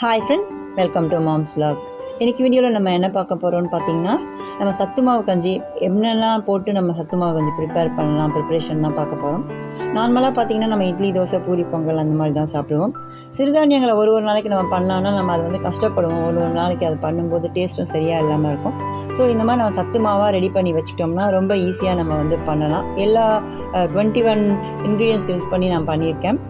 Hi friends, welcome to Mom's Vlog. இன்றைக்கி வீடியோவில் நம்ம என்ன பார்க்க போகிறோம்னு பார்த்தீங்கன்னா நம்ம சத்து மாவு கஞ்சி என்னெல்லாம் போட்டு நம்ம சத்து மாவு கஞ்சி ப்ரிப்பேர் பண்ணலாம் ப்ரிப்ரேஷன் தான் பார்க்க போகிறோம் நார்மலாக பார்த்தீங்கன்னா நம்ம இட்லி தோசை பூரி பொங்கல் அந்த மாதிரி தான் சாப்பிடுவோம். சிறுதானியங்களை ஒரு ஒரு நாளைக்கு நம்ம பண்ணோன்னா நம்ம அதை வந்து கஷ்டப்படுவோம். ஒரு ஒரு நாளைக்கு அது பண்ணும்போது டேஸ்ட்டும் சரியாக இல்லாமல் இருக்கும். ஸோ இந்த மாதிரி நம்ம சத்து மாவாக ரெடி பண்ணி வச்சுட்டோம்னா ரொம்ப ஈஸியாக நம்ம வந்து பண்ணலாம். எல்லா டுவெண்ட்டி ஒன் இன்க்ரீடியன்ஸ் யூஸ் பண்ணி நான் பண்ணியிருக்கேன்.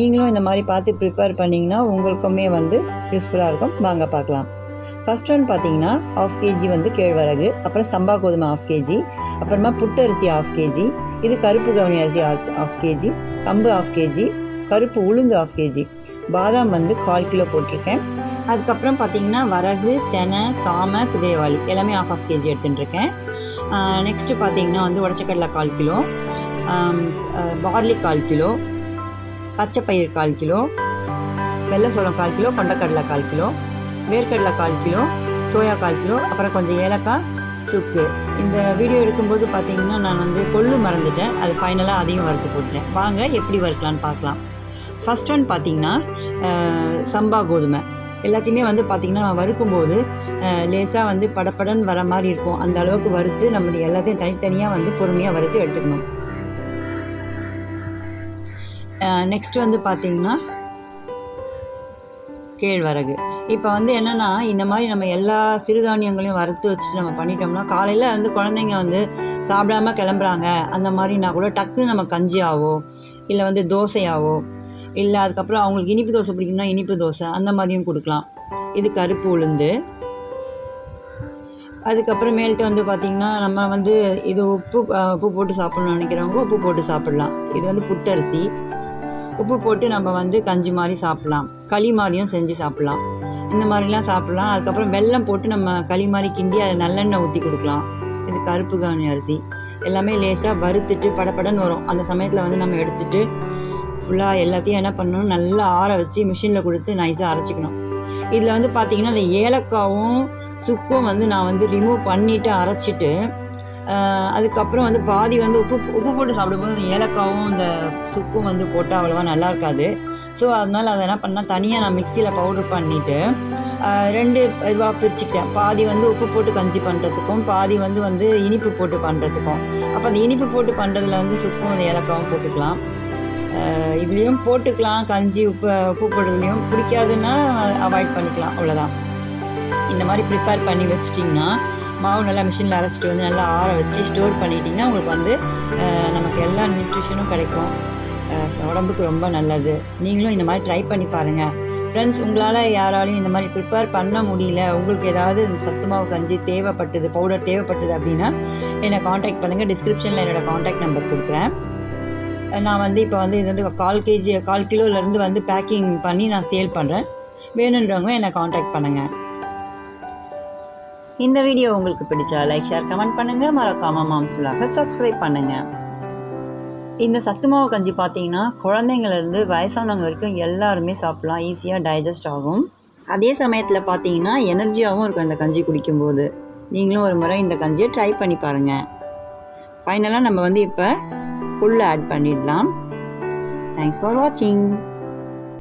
நீங்களும் இந்த மாதிரி பார்த்து ப்ரிப்பேர் பண்ணிங்கன்னா உங்களுக்குமே வந்து யூஸ்ஃபுல்லாக இருக்கும். வாங்க பார்க்கலாம். ஃபர்ஸ்ட் ஒன் பார்த்தீங்கன்னா ஆஃப் கேஜி வந்து கேழ்வரகு அப்புறம் சம்பா கோதுமை ஆஃப் கேஜி அப்புறமா புட்டரிசி ஆஃப் கேஜி இது கருப்பு கவனி அரிசி ஆஃப் கேஜி கம்பு ஆஃப் கேஜி கருப்பு உளுந்து ஆஃப் கேஜி பாதாம் வந்து கால் கிலோ போட்டிருக்கேன். அதுக்கப்புறம் பார்த்தீங்கன்னா வரகு தெனை சாமை குதிரைவாளி எல்லாமே ஆஃப் ஆஃப் கேஜி எடுத்துட்டுருக்கேன். நெக்ஸ்ட்டு பார்த்தீங்கன்னா வந்து உடச்சக்கடலை கால் கிலோ பார்லி கால் கிலோ பச்சைப்பயிறு கால் கிலோ வெள்ளை சோளம் கால் கிலோ கொண்டக்கடலை கால் கிலோ வேர்க்கடலை கால் கிலோ சோயா கால் கிலோ அப்புறம் கொஞ்சம் ஏலக்காய் சுக்கு. இந்த வீடியோ எடுக்கும்போது பார்த்தீங்கன்னா நான் வந்து கொள்ளு மறந்துட்டேன். அது ஃபைனலாக அதையும் வறுத்து போட்டுட்டேன். வாங்க எப்படி வறுக்கலான்னு பார்க்கலாம். ஃபர்ஸ்ட் ஒன் பார்த்தீங்கன்னா சம்பா கோதுமை. எல்லாத்தையுமே வந்து பார்த்திங்கன்னா வறுக்கும்போது லேசாக வந்து படப்படன் வர மாதிரி இருக்கும். அந்த அளவுக்கு வறுத்து நம்ம எல்லாத்தையும் தனித்தனியாக வந்து பொறுமையாக வறுத்து எடுத்துக்கணும். நெக்ஸ்ட் வந்து பார்த்திங்கன்னா கேழ்வரகு. இப்போ வந்து என்னென்னா இந்த மாதிரி நம்ம எல்லா சிறுதானியங்களையும் வறுத்து வச்சுட்டு நம்ம பண்ணிட்டோம்னா காலையில் வந்து குழந்தைங்க வந்து சாப்பிடாம கிளம்புறாங்க. அந்த மாதிரினா கூட டக்குன்னு நம்ம கஞ்சியாவோ இல்லை வந்து தோசையாவோ இல்லை அதுக்கப்புறம் அவங்களுக்கு இனிப்பு தோசை பிடிக்கும்னா இனிப்பு தோசை அந்த மாதிரியும் கொடுக்கலாம். இது கருப்பு உளுந்து. அதுக்கப்புறமேல்ட்டு வந்து பார்த்திங்கன்னா நம்ம வந்து இது உப்பு உப்பு போட்டு சாப்பிட்ணும்னு நினைக்கிறவங்க உப்பு போட்டு சாப்பிட்லாம். இது வந்து புட்டரிசி. உப்பு போட்டு நம்ம வந்து கஞ்சி மாதிரி சாப்பிட்லாம். களி மாதிரியும் செஞ்சு சாப்பிட்லாம். இந்த மாதிரிலாம் சாப்பிட்லாம். அதுக்கப்புறம் வெல்லம் போட்டு நம்ம களி மாதிரி கிண்டி அதை நல்லெண்ணெய் ஊற்றி கொடுக்கலாம். இது கருப்பு கவனி அரிசி. எல்லாமே லேசாக வறுத்துட்டு படப்படன்னு வரும். அந்த சமயத்தில் வந்து நம்ம எடுத்துட்டு ஃபுல்லாக எல்லாத்தையும் என்ன பண்ணணும்? நல்லா ஆற வச்சு மிஷினில் கொடுத்து நைஸாக அரைச்சிக்கணும். இதில் வந்து பார்த்திங்கன்னா இந்த ஏலக்காவும் சுக்கும் வந்து நான் வந்து ரிமூவ் பண்ணிவிட்டு அரைச்சிட்டு அதுக்கப்புறம் வந்து பாதி வந்து உப்பு உப்பு போட்டு சாப்பிடும்போது அந்த ஏலக்காவும் இந்த சுக்கும் வந்து போட்டால் அவ்வளோவா நல்லா இருக்காது. ஸோ அதனால் அதை என்ன பண்ணால் தனியாக நான் மிக்சியில் பவுடர் பண்ணிவிட்டு ரெண்டு இதுவாக பிரிச்சுக்கிட்டேன். பாதி வந்து உப்பு போட்டு கஞ்சி பண்ணுறதுக்கும் பாதி வந்து வந்து இனிப்பு போட்டு பண்ணுறதுக்கும் அப்போ அந்த இனிப்பு போட்டு பண்ணுறதுல வந்து சுக்கும் அந்த ஏலக்காவும் போட்டுக்கலாம். இதுலேயும் போட்டுக்கலாம். கஞ்சி உப்பு உப்பு போடுறதுலையும். பிடிக்காதுன்னா அவாய்ட் பண்ணிக்கலாம். அவ்வளோதான் இந்த மாதிரி ப்ரிப்பேர் பண்ணி வச்சிட்டிங்கன்னா மாவு நல்லா மிஷினில் அரைச்சிட்டு வந்து நல்லா ஆற வச்சு ஸ்டோர் பண்ணிட்டிங்கன்னா உங்களுக்கு வந்து நமக்கு எல்லா நியூட்ரிஷனும் கிடைக்கும். உடம்புக்கு ரொம்ப நல்லது. நீங்களும் இந்த மாதிரி ட்ரை பண்ணி பாருங்கள் ஃப்ரெண்ட்ஸ் உங்களால் யாராலையும் இந்த மாதிரி ப்ரிப்பேர் பண்ண முடியல. உங்களுக்கு ஏதாவது இந்த சத்து மாவு கஞ்சி தேவைப்பட்டது பவுடர் தேவைப்பட்டது அப்படின்னா என்னை காண்டாக்ட் பண்ணுங்கள் டிஸ்கிரிப்ஷனில் என்னோடய காண்டாக்ட் நம்பர் கொடுக்குறேன். நான் வந்து இப்போ வந்து இது வந்து கால் கேஜி கால் கிலோலேருந்து வந்து பேக்கிங் பண்ணி நான் சேல் பண்ணுறேன் வேணுன்றவங்க என்னை காண்டாக்ட் பண்ணுங்கள் இந்த வீடியோ உங்களுக்கு பிடிச்சா லைக் ஷேர் கமெண்ட் பண்ணுங்கள் மறக்காம மாம்சுலாக சப்ஸ்கிரைப் பண்ணுங்க. இந்த சத்து மாவு கஞ்சி பார்த்தீங்கன்னா குழந்தைங்கள்லேருந்து வயசானவங்க வரைக்கும் எல்லாருமே சாப்பிட்லாம். ஈஸியாக டைஜஸ்ட் ஆகும். அதே சமயத்தில் பார்த்தீங்கன்னா எனர்ஜியாகவும் இருக்கும் இந்த கஞ்சி குடிக்கும்போது. நீங்களும் ஒரு முறை இந்த கஞ்சியை ட்ரை பண்ணி பாருங்கள் ஃபைனலாக நம்ம வந்து இப்போ ஃபுல்லாக ஆட் பண்ணிடலாம். தேங்க்ஸ் ஃபார் வாட்சிங்